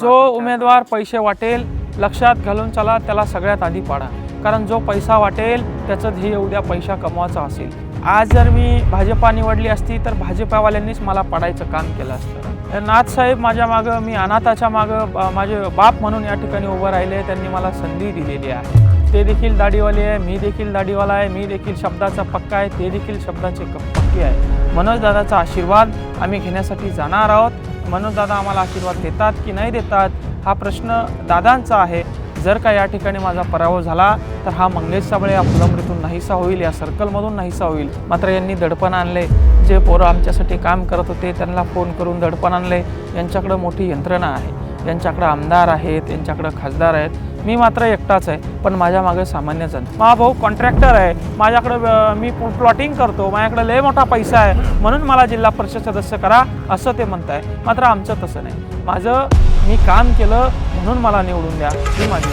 जो उमेदवार पैसे वाटेल लक्षात घालून चला त्याला सगळ्यात आधी पाडा. कारण जो पैसा वाटेल त्याचं ध्येय उद्या पैसा कमवायचा असेल. आज जर मी भाजपा निवडली असती तर भाजपावाल्यांनीच मला पाडायचं काम केलं असतं. नाथसाहेब माझ्या मागं मी अनाथाच्या मागं माझे बाप म्हणून या ठिकाणी उभं राहिले त्यांनी मला संधी दिलेली आहे. ते देखील दाढीवाले आहे मी देखील दाढीवाला आहे मी देखील शब्दाचा पक्का आहे ते देखील शब्दाचे पक्के आहे. मनोज दादाचा आशीर्वाद आम्ही घेण्यासाठी जाणार आहोत. म्हणून दादा आम्हाला आशीर्वाद देतात की नाही देतात हा प्रश्न दादांचा आहे. जर का या ठिकाणी माझा पराभव झाला तर हा मंगेश साबळे या फुलंबरीतून नाहीसा होईल या सर्कलमधून नाहीसा होईल. मात्र यांनी दडपण आणले. जे पोरं आमच्यासाठी काम करत होते त्यांना फोन करून दडपण आणले. यांच्याकडं मोठी यंत्रणा आहे. यांच्याकडं आमदार आहेत यांच्याकडं खासदार आहेत. मी मात्र एकटाच आहे पण माझ्या मागे सामान्य जण. माझा भाऊ कॉन्ट्रॅक्टर आहे. माझ्याकडं मी प्लॉटिंग करतो. माझ्याकडे लय मोठा पैसा आहे. म्हणून मला जिल्हा परिषद सदस्य करा असं ते म्हणत आहे मात्र आमचं तसं नाही. माझं मी काम केलं म्हणून मला निवडून द्या. ही माझी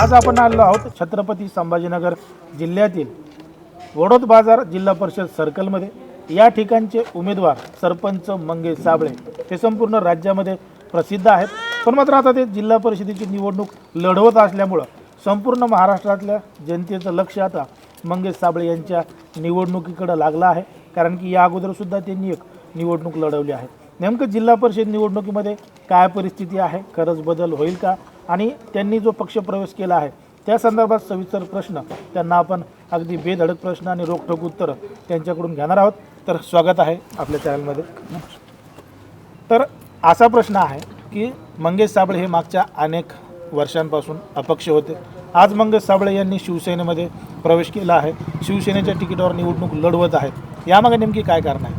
आज आपण आलो आहोत छत्रपती संभाजीनगर जिल्ह्यातील वडोद बाजार जिल्हा परिषद सर्कलमध्ये या ठिकाणचे उमेदवार सरपंच मंगेश साबळे हे संपूर्ण राज्यामध्ये प्रसिद्ध आहेत. पण मात्र आता ते जिल्हा परिषदेची निवडणूक लढवत असल्यामुळं संपूर्ण महाराष्ट्रातल्या जनतेचं लक्ष आता मंगेश साबळे यांच्या निवडणुकीकडं लागलं आहे. कारण की या अगोदरसुद्धा त्यांनी एक निवडणूक लढवली आहे. नेमकं जिल्हा परिषद निवडणुकीमध्ये काय परिस्थिती आहे? खरंच बदल होईल का? आणि त्यांनी जो पक्षप्रवेश केला आहे त्या संदर्भात सविस्तर प्रश्न त्यांना आपण अगदी बेधडक प्रश्न आणि रोखठोक उत्तरं त्यांच्याकडून घेणार आहोत. तर स्वागत आहे आपल्या चॅनलमध्ये. तर असा प्रश्न आहे की मंगेश साबळे हे मागच्या अनेक वर्षांपासून अपक्ष होते. आज मंगेश साबळे यांनी शिवसेनेमध्ये प्रवेश केला आहे. शिवसेनेच्या तिकिटावर निवडणूक लढवत आहेत. यामागे नेमकी काय कारण आहे?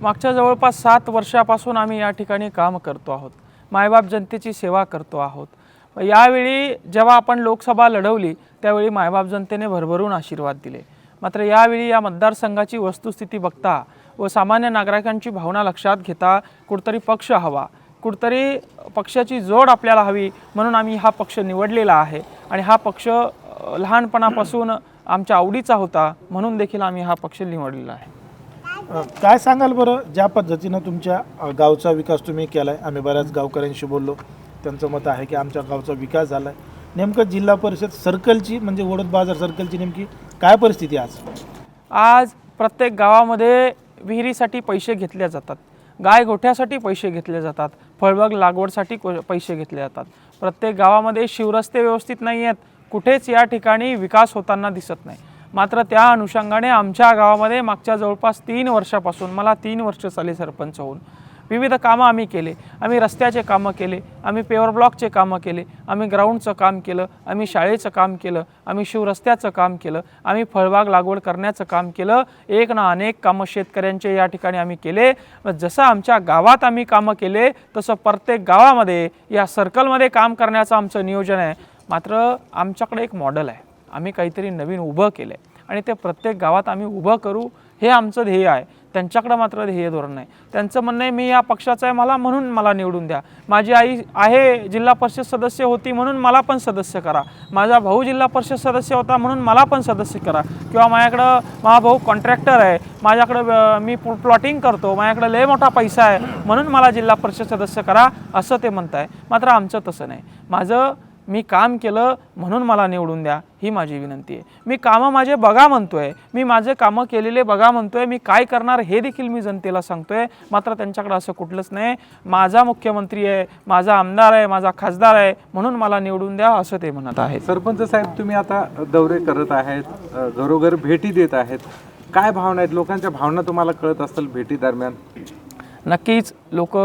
मागच्या जवळपास सात वर्षापासून आम्ही या ठिकाणी काम करतो आहोत. मायबाप जनतेची सेवा करतो आहोत. यावेळी जेव्हा आपण लोकसभा लढवली त्यावेळी मायबाप जनतेने भरभरून आशीर्वाद दिले. मात्र यावेळी या मतदारसंघाची वस्तुस्थिती बघता व सामान्य नागरिकांची भावना लक्षात घेता कुठतरी पक्ष हवा कुठतरी पक्षाची जोड आपल्याला हवी म्हणून आम्ही हा पक्ष निवडलेला आहे आणि हा पक्ष लहानपणापासून आमच्या आवडीचा होता म्हणून देखील आम्ही हा पक्ष निवडलेला आहे. काय सांगाल बरं? ज्या पद्धतीनं तुमच्या गावचा विकास तुम्ही केला आहे आम्ही बऱ्याच गावकऱ्यांशी बोललो. त्यांचं मत आहे की आमच्या गावचा विकास झाला आहे नेमकं जिल्हा परिषद सर्कलची म्हणजे वडोद बाजार सर्कलची नेमकी काय परिस्थिती आज? आज प्रत्येक गावामध्ये विहिरीसाठी पैसे घेतले जातात. गाय गोठ्यासाठी पैसे घेतले जातात. फळबाग लागवडसाठी पैसे घेतले जातात. प्रत्येक गावामध्ये शिवरस्ते व्यवस्थित नाही आहेत. कुठेच या ठिकाणी विकास होताना दिसत नाही. मात्र त्या अनुषंगाने आमच्या गावामध्ये मागच्या जवळपास तीन वर्षापासून मला तीन वर्ष झाले सरपंच होऊन विविध कामं आम्ही केले. आम्ही रस्त्याचे कामं केले आम्ही पेवर ब्लॉकचे कामं केले आम्ही ग्राउंडचं काम केलं आम्ही शाळेचं काम केलं आम्ही शिवरस्त्याचं काम केलं आम्ही फळबाग लागवड करण्याचं काम केलं. एक ना अनेक कामं शेतकऱ्यांचे या ठिकाणी आम्ही केले. जसं आमच्या गावात आम्ही कामं केले तसं प्रत्येक गावामध्ये या सर्कलमध्ये काम करण्याचं आमचं नियोजन आहे. मात्र आमच्याकडे एक मॉडेल आहे. आम्ही काहीतरी नवीन उभं केलं आहे आणि ते प्रत्येक गावात आम्ही उभं करू हे आमचं ध्येय आहे. त्यांच्याकडं मात्र ध्येय धोरण नाही. त्यांचं म्हणणं आहे मी या पक्षाचं आहे मला म्हणून मला निवडून द्या. माझी आई आहे जिल्हा परिषद सदस्य होती म्हणून मला पण सदस्य करा. माझा भाऊ जिल्हा परिषद सदस्य होता म्हणून मला पण सदस्य करा. किंवा माझ्याकडं माझा भाऊ कॉन्ट्रॅक्टर आहे माझ्याकडं मी प्लॉटिंग करतो माझ्याकडं लय मोठा पैसा आहे म्हणून मला जिल्हा परिषद सदस्य करा असं ते म्हणत आहे मात्र आमचं तसं नाही. माझं मी काम केलं म्हणून मला निवडून द्या ही माझी विनंती आहे. मी कामं माझे बघा म्हणतोय. मी माझे कामं केलेले बघा म्हणतोय. मी काय करणार हे देखील मी जनतेला सांगतोय. मात्र त्यांच्याकडे असं कुठलंच नाही. माझा मुख्यमंत्री आहे माझा आमदार आहे माझा खासदार आहे म्हणून मला निवडून द्या असं ते म्हणत आहेत. सरपंच साहेब तुम्ही आता दौरे करत आहेत घरोघर भेटी देत आहेत. काय भावना आहेत? लोकांच्या भावना तुम्हाला कळत असतील भेटी दरम्यान? नक्कीच लोक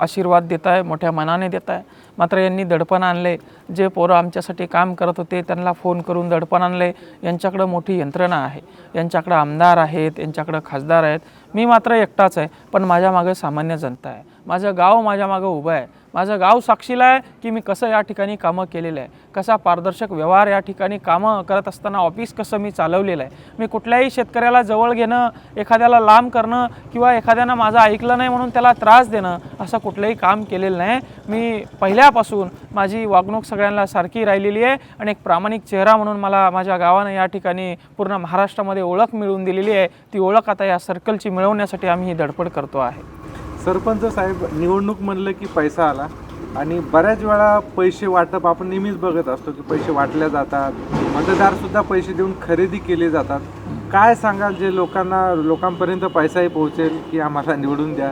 आशीर्वाद देत आहे मोठ्या मनाने देत आहे मात्र यांनी दडपण आणले. जे पोरं आमच्यासाठी काम करत होते त्यांना फोन करून दडपण आणले. यांच्याकडं मोठी यंत्रणा आहे. यांच्याकडं आमदार आहेत यांच्याकडं खासदार आहेत. मी मात्र एकटाच आहे पण माझ्या मागे सामान्य जनता आहे. माझं गाव माझ्या मागं उभं आहे. माझं गाव साक्षीला आहे की मी कसं या ठिकाणी कामं केलेलं आहे. कसा पारदर्शक व्यवहार या ठिकाणी कामं करत असताना ऑफिस कसं मी चालवलेलं आहे. मी कुठल्याही शेतकऱ्याला जवळ घेणं एखाद्याला लांब करणं किंवा एखाद्यानं माझं ऐकलं नाही म्हणून त्याला त्रास देणं असं कुठलंही काम केलेलं नाही. मी पहिल्यापासून माझी वागणूक सगळ्यांना सारखी राहिलेली आहे आणि एक प्रामाणिक चेहरा म्हणून मला माझ्या गावानं या ठिकाणी पूर्ण महाराष्ट्रामध्ये ओळख मिळवून दिलेली आहे. ती ओळख आता या सर्कलची मिळवण्यासाठी आम्ही ही धडपड करतो आहे. सरपंच साहेब निवडणूक म्हणलं की पैसा आला आणि बऱ्याच वेळा पैसे वाटप आपण नेहमीच बघत असतो की पैसे वाटल्या जातात. मतदार सुद्धा पैसे देऊन खरेदी केले जातात. काय सांगाल जे लोकांना लोकांपर्यंत पैसाही पोहोचेल की आम्हाला निवडून द्या?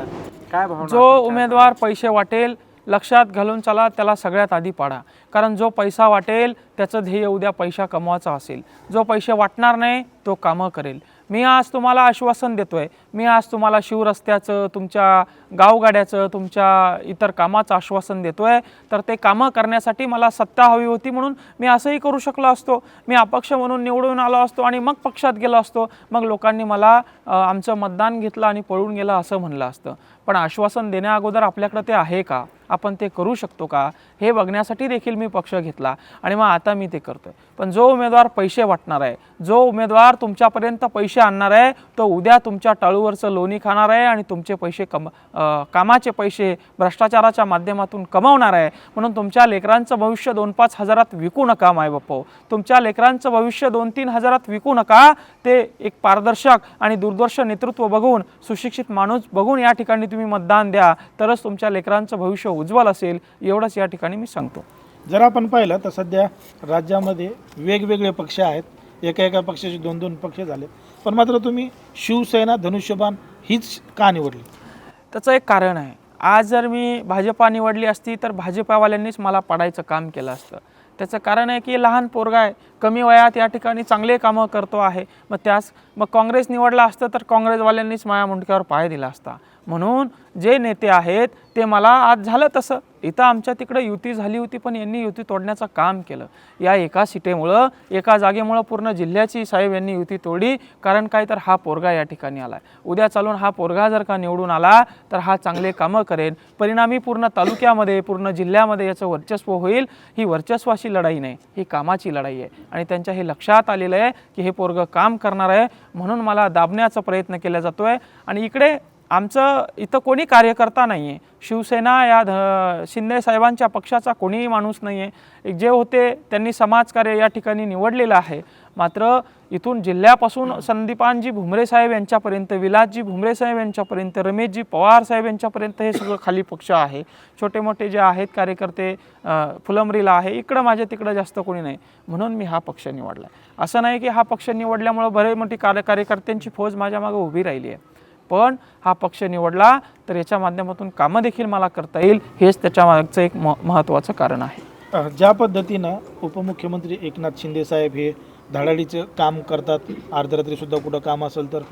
काय भावना जो उमेदवार पैसे वाटेल लक्षात घालून चला त्याला सगळ्यात आधी पाडा. कारण जो पैसा वाटेल त्याचं ध्येय उद्या पैसा कमवायचा असेल. जो पैसे वाटणार नाही तो कामं करेल. मी आज तुम्हाला आश्वासन देतो आहे मी आज तुम्हाला शिवरस्त्याचं तुमच्या गावगाड्याचं तुमच्या इतर कामाचं आश्वासन देतो आहे तर ते कामं करण्यासाठी मला सत्ता हवी होती म्हणून मी असंही करू शकलो असतो. मी अपक्ष म्हणून निवडून आलो असतो आणि मग पक्षात गेलो असतो. मग लोकांनी मला आमचं मतदान घेतलं आणि पळून गेलं असं म्हणलं असतं. पण आश्वासन देण्या अगोदर ते आहे का? आपण ते करू शकतो का? हे बघण्यासाठी देखील मी पक्ष घेतला आणि मग आता मी ते करतो आहे पण जो उमेदवार पैसे वाटणार आहे जो उमेदवार तुमच्यापर्यंत पैसे आणणार आहे तो उद्या तुमच्या टाळूवरचं लोणी खाणार आहे आणि तुमचे पैसे कम कामाचे पैसे भ्रष्टाचाराच्या माध्यमातून कमवणार आहे. म्हणून तुमच्या लेकरांचं भविष्य दोन पाच हजारात विकू नका मायबापो तुमच्या लेकरांचं भविष्य दोन तीन हजारात विकू नका. ते एक पारदर्शक आणि दूरदर्श नेतृत्व बघून सुशिक्षित माणूस बघून या ठिकाणी तुम्ही मतदान द्या. तरच तुमच्या लेकरांचं भविष्य उज्ज्वल असेल एवढंच या ठिकाणी मी सांगतो. जर आपण पाहिलं तर सध्या राज्यामध्ये वेगवेगळे पक्ष आहेत. एका एका पक्षाचे दोन दोन पक्ष झाले. पण मात्र तुम्ही शिवसेना धनुष्यबाण हीच का निवडली? त्याचं एक कारण आहे. आज जर मी भाजपा निवडली असती तर भाजपावाल्यांनीच मला पाडायचं काम केलं असतं. त्याचं कारण आहे की लहान पोरगा आहे. कमी वयात या ठिकाणी चांगले कामं करतो आहे. मग त्यास मग काँग्रेस निवडला असतं तर काँग्रेसवाल्यांनीच माझ्या मुंडक्यावर पाय दिला असता. म्हणून जे नेते आहेत ते मला आज झालं तसं. इथं आमच्या तिकडं युती झाली होती पण यांनी युती तोडण्याचं काम केलं. या एका सीटेमुळं एका जागेमुळं पूर्ण जिल्ह्याची साहेब यांनी युती तोडली कारण काय तर हा पोरगा या ठिकाणी आला उद्या चालून हा पोरगा जर का निवडून आला तर हा चांगले कामं करेन. परिणामी पूर्ण तालुक्यामध्ये पूर्ण जिल्ह्यामध्ये याचं वर्चस्व होईल. ही वर्चस्वाशी लढाई नाही ही कामाची लढाई आहे. आणि त्यांच्या हे लक्षात आलेलं आहे की हे पोरगं काम करणार आहे. म्हणून मला दाबण्याचा प्रयत्न केला जातो आहे आणि इकडे आमचं इथं कोणी कार्यकर्ता नाही आहे शिवसेना या ध शिंदे साहेबांच्या पक्षाचा कोणीही माणूस नाही आहे जे होते त्यांनी समाजकार्य या ठिकाणी निवडलेलं आहे. मात्र इथून जिल्ह्यापासून संदीपानजी भुमरे साहेब यांच्यापर्यंत विलासजी भुमरे साहेब यांच्यापर्यंत रमेशजी पवार साहेब यांच्यापर्यंत हे सगळं खाली पक्ष आहे. छोटे मोठे जे आहेत कार्यकर्ते फुलंब्रीला आहे. इकडं माझ्या तिकडं जास्त कोणी नाही. म्हणून मी हा पक्ष निवडला असं नाही की हा पक्ष निवडल्यामुळं बरे मोठी कार्य कार्यकर्त्यांची फौज माझ्या मागं उभी राहिली आहे पण हा पक्ष निवडला तर याच्या माध्यमातून कामं देखील मला करता येईल हेच त्याच्या मागचं एक म महत्त्वाचं कारण आहे. ज्या पद्धतीनं उपमुख्यमंत्री एकनाथ शिंदे साहेब हे धडाडीचं काम करतात अर्धरात्रीसुद्धा कुठं काम असेल तर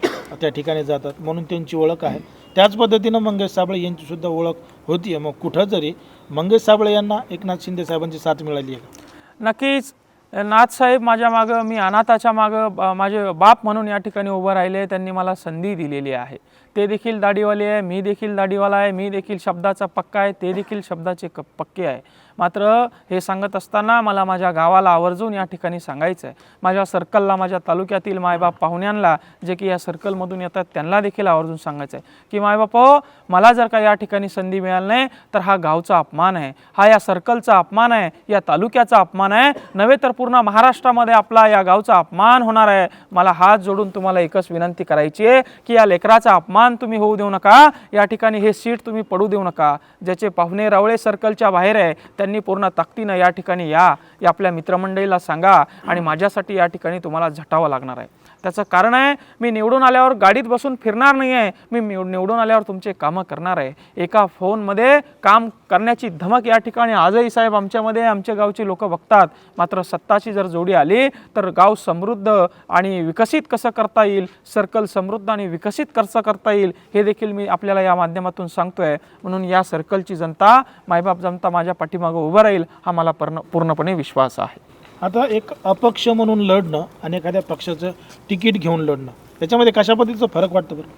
त्या ठिकाणी जातात म्हणून त्यांची ओळख आहे. त्याच पद्धतीनं मंगेश साबळे यांचीसुद्धा ओळख होती मग कुठं जरी मंगेश साबळे यांना एकनाथ शिंदे साहेबांची साथ मिळाली आहे? नक्कीच नाथसाहेब माझ्या मागं मी अनाथाच्या मागं ब- माझे बाप म्हणून या ठिकाणी उभं राहिले त्यांनी मला संधी दिलेली आहे. ते देखील दाढीवाले आहे मी देखील दाढीवाला आहे मी देखील शब्दाचा पक्का आहे ते देखील शब्दाचे क पक्के आहे. मात्र हे सांगत असताना मला माझ्या गावाला आवर्जून या ठिकाणी सांगायचं आहे माझ्या सर्कलला माझ्या तालुक्यातील मायबाप पाहुण्यांना जे की या सर्कलमधून येतात त्यांना देखील आवर्जून सांगायचं आहे की मायबाप हो, मला जर का या ठिकाणी संधी मिळाली नाही तर हा गावचा अपमान आहे. हा या सर्कलचा अपमान आहे या तालुक्याचा अपमान आहे. नव्हे तर पूर्ण महाराष्ट्रामध्ये आपला या गावचा अपमान होणार आहे. मला हात जोडून तुम्हाला एकच विनंती करायची आहे की या लेकराचा अपमान तुम्ही होऊ देऊ नका. या ठिकाणी हे सीट तुम्ही पडू देऊ नका. ज्याचे पाहुणे रावळे सर्कलच्या बाहेर आहे त्यांनी पूर्ण ताकदीनं या ठिकाणी या या आपल्या मित्रमंडळीला सांगा आणि माझ्यासाठी या ठिकाणी तुम्हाला झटावं लागणार आहे. त्याचं कारण आहे मी निवडून आल्यावर गाडीत बसून फिरणार नाही आहे मी निवडून आल्यावर तुमचे कामं करणार आहे. एका फोनमध्ये काम करण्याची धमक या ठिकाणी आजही साहेब आमच्यामध्ये आमच्या गावची लोक बघतात. मात्र सत्ताची जर जोडी आली तर गाव समृद्ध आणि विकसित कसं करता येईल? सर्कल समृद्ध आणि विकसित कसं करता येईल? हे देखील मी आपल्याला या माध्यमातून सांगतो आहे म्हणून या सर्कलची जनता मायबाप जनता माझ्या पाठीमागं उभं राहील हा मला पूर्ण पूर्णपणे विश्वास आहे. आता एक अपक्ष म्हणून लढणं आणि एखाद्या पक्षाचं तिकीट घेऊन लढणं त्याच्यामध्ये कशा पद्धतीचा फरक वाटतो बरं?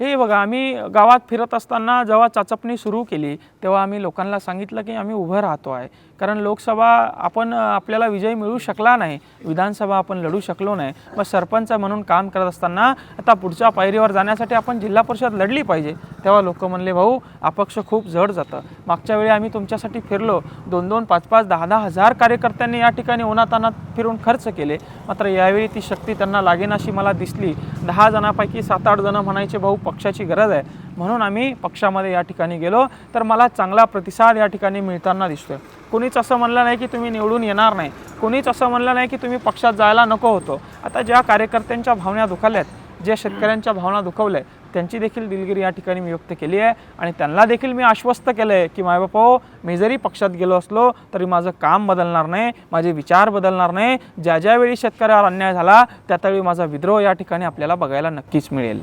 हे बघा आम्ही गावात फिरत असताना जेव्हा चाचपणी सुरू केली तेव्हा आम्ही लोकांना सांगितलं की आम्ही उभं राहतो आहे कारण लोकसभा आपण आपल्याला विजय मिळू शकला नाही विधानसभा आपण लढू शकलो नाही मग सरपंच म्हणून काम करत असताना आता पुढच्या पायरीवर जाण्यासाठी आपण जिल्हा परिषद लढली पाहिजे तेव्हा लोक म्हणले भाऊ अपक्ष खूप जड जातं. मागच्या वेळी आम्ही तुमच्यासाठी फिरलो. दोन दोन पाच पाच दहा दहा हजार कार्यकर्त्यांनी या ठिकाणी उन्हातानात फिरून खर्च केले. मात्र यावेळी ती शक्ती त्यांना लागेनाशी मला दिसली. दहा जणांपैकी सात आठ जणं म्हणायचे भाऊ पक्षाची गरज आहे. म्हणून आम्ही पक्षामध्ये या ठिकाणी गेलो. तर मला चांगला प्रतिसाद या ठिकाणी मिळताना दिसतोय. कोणीच असं म्हणलं नाही की तुम्ही निवडून येणार नाही. कोणीच असं म्हणलं नाही की तुम्ही पक्षात जायला नको होतो. आता ज्या कार्यकर्त्यांच्या भावना दुखावल्यात ज्या शेतकऱ्यांच्या भावना दुखवल्या त्यांची देखील दिलगिरी या ठिकाणी मी व्यक्त केली आहे. आणि त्यांना देखील मी आश्वस्त केलं आहे की मायबापा हो मी जरी पक्षात गेलो असलो तरी माझं काम बदलणार नाही माझे विचार बदलणार नाही. ज्या ज्यावेळी शेतकऱ्यावर अन्याय झाला त्या त्यावेळी माझा विद्रोह या ठिकाणी आपल्याला बघायला नक्कीच मिळेल.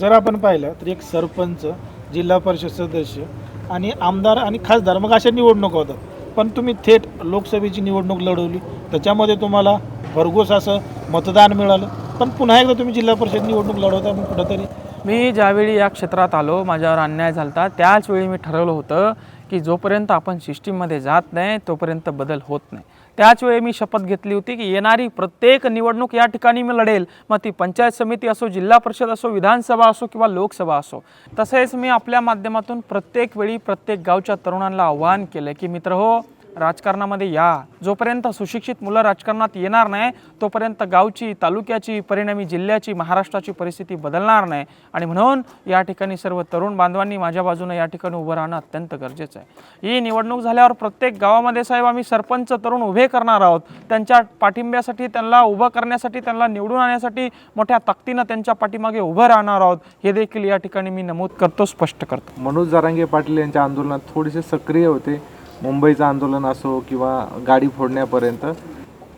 जर आपण पाहिलं तर एक सरपंच जिल्हा परिषद सदस्य आणि आमदार आणि खासदार मग अशा निवडणुका होतात. पण तुम्ही थेट लोकसभेची निवडणूक लढवली त्याच्यामध्ये तुम्हाला भरघोस असं मतदान मिळालं. पण पुन्हा एकदा तुम्ही जिल्हा परिषद निवडणूक लढवता मग कुठंतरी? मी ज्यावेळी या क्षेत्रात आलो माझ्यावर अन्याय झाला त्याच वेळी मी ठरवलं होतं की जोपर्यंत आपण सिस्टीममध्ये जात नाही तोपर्यंत बदल होत नाही. त्याच वेळी मी शपथ घेतली होती की येणारी प्रत्येक निवडणूक या ठिकाणी मी लढेल. मग ती पंचायत समिती असो जिल्हा परिषद असो विधानसभा असो किंवा लोकसभा असो. तसेच मी आपल्या माध्यमातून प्रत्येक वेळी प्रत्येक गावच्या तरुणांना आव्हान केलं की मित्र हो राजकारणामध्ये या. जोपर्यंत सुशिक्षित मुलं राजकारणात येणार नाही तोपर्यंत गावची तालुक्याची परिणामी जिल्ह्याची महाराष्ट्राची परिस्थिती बदलणार नाही. आणि म्हणून या ठिकाणी सर्व तरुण बांधवांनी माझ्या बाजूने या ठिकाणी उभं राहणं अत्यंत गरजेचं आहे. ही निवडणूक झाल्यावर प्रत्येक गावामध्ये साहेब आम्ही सरपंच तरुण उभे करणार आहोत. त्यांच्या पाठिंब्यासाठी त्यांना उभं करण्यासाठी त्यांना निवडून आणण्यासाठी मोठ्या ताकदीनं त्यांच्या पाठीमागे उभं राहणार आहोत. हे देखील या ठिकाणी मी नमूद करतो स्पष्ट करतो. मनोज जारांगे पाटील यांच्या आंदोलनात थोडेसे सक्रिय होते. मुंबईचं आंदोलन असो किंवा गाडी फोडण्यापर्यंत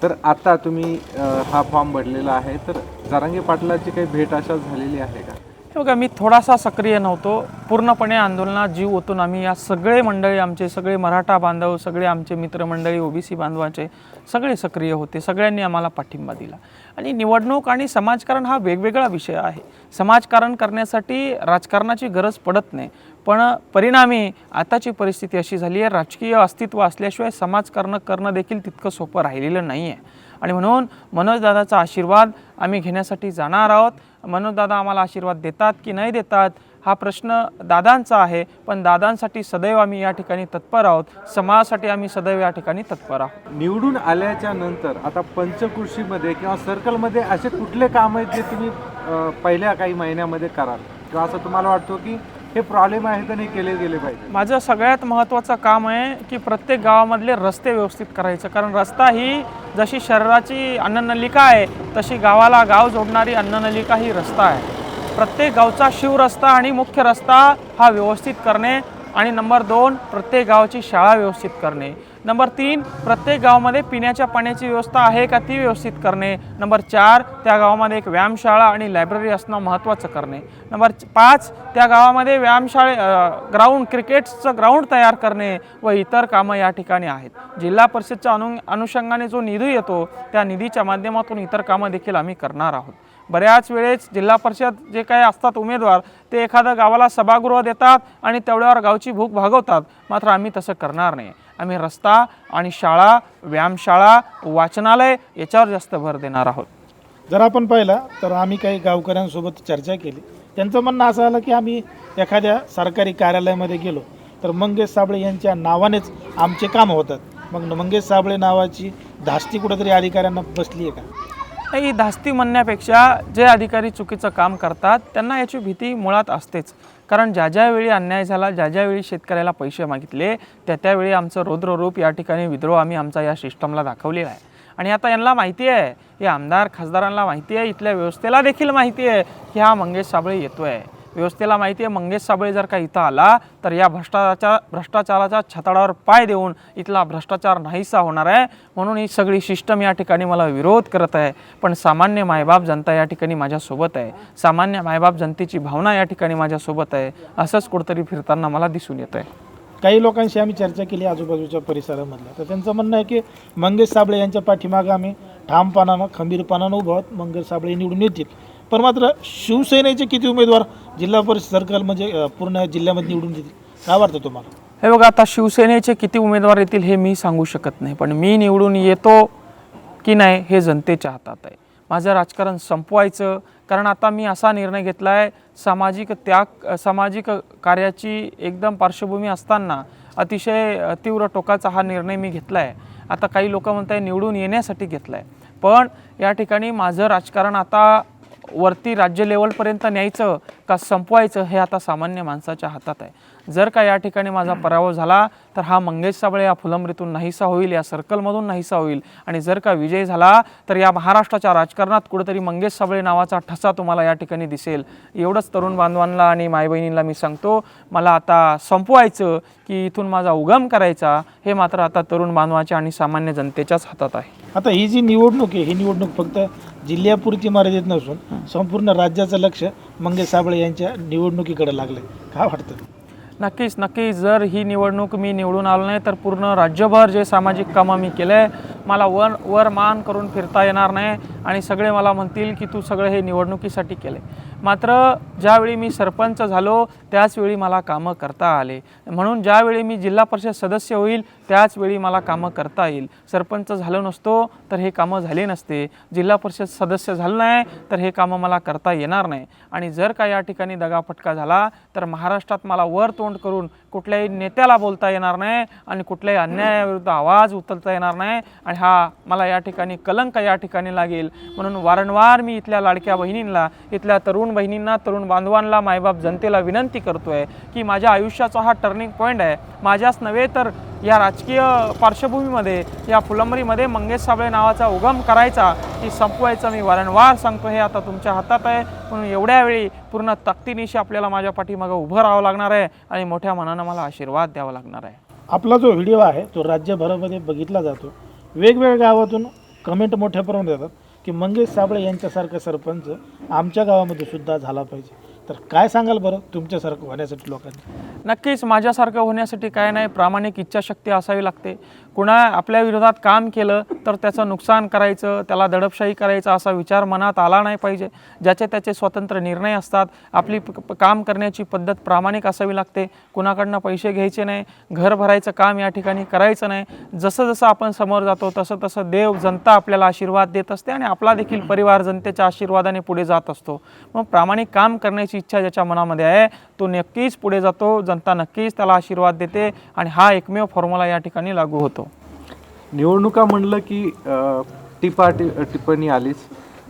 तर आता तुम्ही हा फॉर्म भरलेला आहे. तर जरांगे पाटलाची काही भेट अशा झालेली आहे का? हे बघा मी थोडासा सक्रिय नव्हतो. पूर्णपणे आंदोलनात जीव ओतून आम्ही या सगळे मंडळी आमचे सगळे मराठा बांधव सगळे आमचे मित्रमंडळी ओबीसी बांधवाचे सगळे सक्रिय होते. सगळ्यांनी आम्हाला पाठिंबा दिला. आणि निवडणूक आणि समाजकारण हा वेगवेगळा विषय आहे. समाजकारण करण्यासाठी राजकारणाची गरज पडत नाही. पण परिणामी आताची परिस्थिती अशी झाली आहे राजकीय अस्तित्व असल्याशिवाय समाजकारण करणं देखील तितकं सोपं राहिलेलं नाही आहे. आणि म्हणून मनोजदादाचा आशीर्वाद आम्ही घेण्यासाठी जाणार आहोत. मनोजदादा आम्हाला आशीर्वाद देतात की नाही देतात हा प्रश्न दादांचा आहे. पण दादांसाठी सदैव आम्ही या ठिकाणी तत्पर आहोत. समाजासाठी आम्ही सदैव या ठिकाणी तत्पर आहोत. निवडून आल्याच्यानंतर आता पंचकृषीमध्ये किंवा सर्कलमध्ये असे कुठले काम आहेत जे तुम्ही पहिल्या काही महिन्यामध्ये कराल? किंवा असं तुम्हाला वाटतो की हे प्रॉब्लेम आहेत आणि हे केले गेले पाहिजे. माझं सगळ्यात महत्त्वाचं काम आहे की प्रत्येक गावामधले रस्ते व्यवस्थित करायचं. कारण रस्ता ही जशी शरीराची अन्ननलिका आहे तशी गावाला गाव जोडणारी अन्ननलिका ही रस्ता आहे. प्रत्येक गावचा शिवरस्ता आणि मुख्य रस्ता हा व्यवस्थित करणे आणि नंबर दोन प्रत्येक गावाची शाळा व्यवस्थित करणे. नंबर तीन प्रत्येक गावामध्ये पिण्याच्या पाण्याची व्यवस्था आहे का ती व्यवस्थित करणे? नंबर चार त्या गावामध्ये एक व्यायामशाळा आणि लायब्ररी असणं महत्त्वाचं करणे. नंबर पाच त्या गावामध्ये व्यायामशाळे ग्राउंड क्रिकेटचं ग्राउंड तयार करणे व इतर कामं या ठिकाणी आहेत. जिल्हा परिषदच्या अनु अनुषंगाने जो निधी येतो त्या निधीच्या माध्यमातून इतर कामं देखील आम्ही करणार आहोत. बऱ्याच वेळेस जिल्हा परिषद जे काही असतात उमेदवार ते एखाद्या गावाला सभागृह देतात आणि तेवढ्यावर गावची भूक भागवतात. मात्र आम्ही तसं करणार नाही. आम्ही रस्ता आणि शाळा व्यायामशाळा वाचनालय याच्यावर जास्त भर देणार आहोत. जर आपण पाहिलं तर आम्ही काही गावकऱ्यांसोबत चर्चा केली. त्यांचं म्हणणं असं आलं की आम्ही एखाद्या सरकारी कार्यालयामध्ये गेलो तर मंगेश साबळे यांच्या नावानेच आमचे काम होतात. मग मंगेश साबळे नावाची धास्ती कुठंतरी अधिकाऱ्यांना बसली आहे का ही धास्ती म्हणण्यापेक्षा जे अधिकारी चुकीचं काम करतात त्यांना याची भीती मुळात असतेच. कारण ज्या ज्यावेळी अन्याय झाला ज्या ज्यावेळी शेतकऱ्याला पैसे मागितले त्या त्यावेळी आमचं रौद्ररूप या ठिकाणी विद्रोह आम्ही आमचा या सिस्टमला दाखवलेला आहे. आणि आता यांना माहिती आहे हे आमदार खासदारांना माहिती आहे इथल्या व्यवस्थेला देखील माहिती आहे की हा मंगेश साबळे येतो आहे व्यवस्थेला माहिती आहे मंगेश साबळे जर का इथं आला तर या भ्रष्टाचार भ्रष्टाचाराच्या छताडावर पाय देऊन इथला भ्रष्टाचार नाहीसा होणार आहे. म्हणून ही सगळी सिस्टम या ठिकाणी मला विरोध करत आहे. पण सामान्य मायबाप जनता या ठिकाणी माझ्यासोबत आहे. सामान्य मायबाप जनतेची भावना या ठिकाणी माझ्यासोबत आहे. असंच कुठंतरी फिरताना मला दिसून येतं आहे काही लोकांशी आम्ही चर्चा केली आजूबाजूच्या परिसरामधल्या. तर त्यांचं म्हणणं आहे की मंगेश साबळे यांच्या पाठीमागं आम्ही ठामपणानं खंबीरपणानं उभं मंगेश साबळे निवडून येतील. पण मात्र शिवसेनेचे किती उमेदवार जिल्हा परिषद सर्कल म्हणजे अ, पूर्ण जिल्ह्यामध्ये निवडून येतील काय वाटतं तुम्हाला? हे बघा आता शिवसेनेचे किती उमेदवार येतील हे मी सांगू शकत नाही. पण मी निवडून येतो की नाही हे जनतेच्या हातात आहे. माझं राजकारण संपवायचं. कारण आता मी असा निर्णय घेतला आहे सामाजिक त्याग सामाजिक कार्याची एकदम पार्श्वभूमी असताना अतिशय अ, तीव्र टोकाचा हा निर्णय मी घेतला आहे आता काही लोक म्हणत आहे निवडून येण्यासाठी घेतला आहे पण या ठिकाणी माझं राजकारण आता वरती राज्य लेवलपर्यंत न्यायचं का संपवायचं हे आता सामान्य माणसाच्या हातात आहे. जर का या ठिकाणी माझा पराभव झाला तर हा मंगेश साबळे या फुलंब्रीतून नाहीसा होईल या सर्कलमधून नाहीसा होईल. आणि जर का विजय झाला तर या महाराष्ट्राच्या राजकारणात कुठेतरी मंगेश साबळे नावाचा ठसा तुम्हाला या ठिकाणी दिसेल. एवढंच तरुण बांधवांना आणि मायबहिणींना मी सांगतो मला आता संपवायचं की इथून माझा उगम करायचा हे मात्र आता तरुण बांधवाच्या आणि सामान्य जनतेच्याच हातात आहे. आता ही जी निवडणूक आहे ही निवडणूक फक्त जिल्ह्यापुरती मर्यादित नसून संपूर्ण राज्याचं लक्ष मंगेश साबळे यांच्या निवडणुकीकडे लागलं काय वाटतं? नक्कीच नक्कीच जर ही निवडणूक मी निवडून आलो नाही तर पूर्ण राज्यभर जे सामाजिक कामं मी केलं आहे मला वर वर मान करून फिरता येणार नाही. आणि सगळे मला म्हणतील की तू सगळं हे निवडणुकीसाठी केलं आहे मात्र ज्यावेळी मी सरपंच झालो त्याचवेळी मला कामं करता आले. म्हणून ज्यावेळी मी जिल्हा परिषद सदस्य होईल त्याचवेळी मला कामं करता येईल. सरपंच झालो नसतो तर हे कामं झाले नसते. जिल्हा परिषद सदस्य झालं नाही तर हे कामं मला करता येणार नाही. आणि जर का या ठिकाणी दगाफटका झाला तर महाराष्ट्रात मला वर तोंड करून कुठल्याही नेत्याला बोलता येणार नाही आणि कुठल्याही अन्यायाविरुद्ध आवाज उचलता येणार नाही. आणि हा मला या ठिकाणी कलंक या ठिकाणी लागेल. म्हणून वारंवार मी इथल्या लाडक्या बहिणींना इथल्या तरुण बहिणींना तरुण बांधवांना मायबाप जनतेला विनंती करतो आहे की माझ्या आयुष्याचा हा टर्निंग पॉईंट आहे. माझ्याच नव्हे तर या राजकीय पार्श्वभूमीमध्ये या फुलंबरीमध्ये मंगेश साबळे नावाचा उगम करायचा की संपवायचा मी वारंवार सांगतो. हे आता तुमच्या हातात आहे. म्हणून एवढ्या वेळी पूर्ण तक्तीनिशी आपल्याला माझ्या पाठीमागं उभं राहावं लागणार आहे आणि मोठ्या मनानं मला आशीर्वाद द्यावा लागणार आहे. आपला जो व्हिडिओ आहे तो राज्यभरामध्ये बघितला जातो. वेगवेगळ्या गावातून कमेंट मोठ्या प्रमाणात येतात. की मंगेश साबळे यांच्यासारखा सरपंच आमच्या गावामध्ये सुद्धा झाला पाहिजे. तर काय सांगाल बरं तुमच्यासारखं होण्यासाठी लोकांनी? नक्कीच माझ्यासारखं होण्यासाठी काय नाही प्रामाणिक इच्छाशक्ती असावी लागते. कुणा आपल्या विरोधात काम केलं तर त्याचं नुकसान करायचं त्याला दडपशाही करायचा असा विचार मनात आला नाही पाहिजे. ज्याचे त्याचे स्वतंत्र निर्णय असतात. आपली प- प- काम करण्याची पद्धत प्रामाणिक असावी लागते. कुणाकडनं पैसे घ्यायचे नाही घर भरायचं काम या ठिकाणी करायचं नाही. जसं जसं आपण समोर जातो तसं तसं देव जनता आपल्याला आशीर्वाद देत असते आणि आपला देखील परिवार जनतेच्या आशीर्वादाने पुढे जात असतो. मग प्रामाणिक काम करण्याची इच्छा ज्याच्या मनामध्ये आहे तो नक्कीच पुढे जातो. जनता नक्कीच त्याला आशीर्वाद देते आणि हा एकमेव फॉर्म्युला या ठिकाणी लागू होतो. निवडणुका म्हणलं की टिपा टि टिप्पणी आलीच.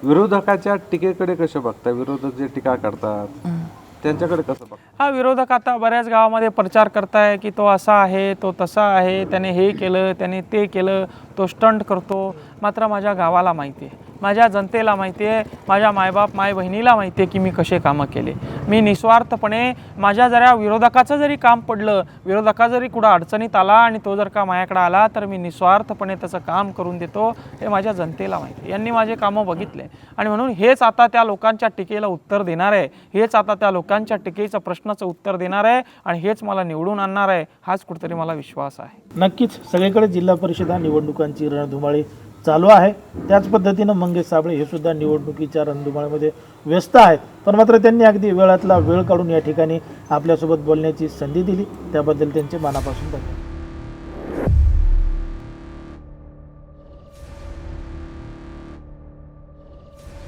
विरोधकाच्या टीकेकडे कसे बघता? विरोधक जे टीका करतात त्यांच्याकडे कसं बघता? हा विरोधक आता बऱ्याच गावामध्ये प्रचार करताय की तो असा आहे तो तसा आहे त्याने हे केलं त्याने ते केलं तो स्टंट करतो. मात्र माझ्या गावाला माहिती आहे. माझ्या जनतेला माहिती आहे माझ्या मायबाप माय बहिणीला माहिती आहे की मी कसे कामं केले. मी निस्वार्थपणे माझ्या जरा विरोधकाचं जरी काम पडलं विरोधका जरी कुठं अडचणीत आला आणि तो जर का माझ्याकडे आला तर मी निस्वार्थपणे त्याचं काम करून देतो हे माझ्या जनतेला माहिती आहे. यांनी माझे कामं बघितले. आणि म्हणून हेच आता त्या लोकांच्या टीकेला उत्तर देणार आहे. हेच आता त्या लोकांच्या टीकेचं प्रश्नाचं उत्तर देणार आहे आणि हेच मला निवडून आणणार आहे हाच कुठेतरी मला विश्वास आहे. नक्कीच. सगळीकडे जिल्हा परिषदा निवडणुकांची रणधुमाळी चालू आहे. त्याच पद्धतीनं मंगेश साबळे हे सुद्धा निवडणुकीच्या रणधुमाळीमध्ये व्यस्त आहेत. पण मात्र त्यांनी अगदी वेळातला वेळ काढून या ठिकाणी आपल्यासोबत बोलण्याची संधी दिली. त्याबद्दल त्यांचे मनापासून धन्यवाद.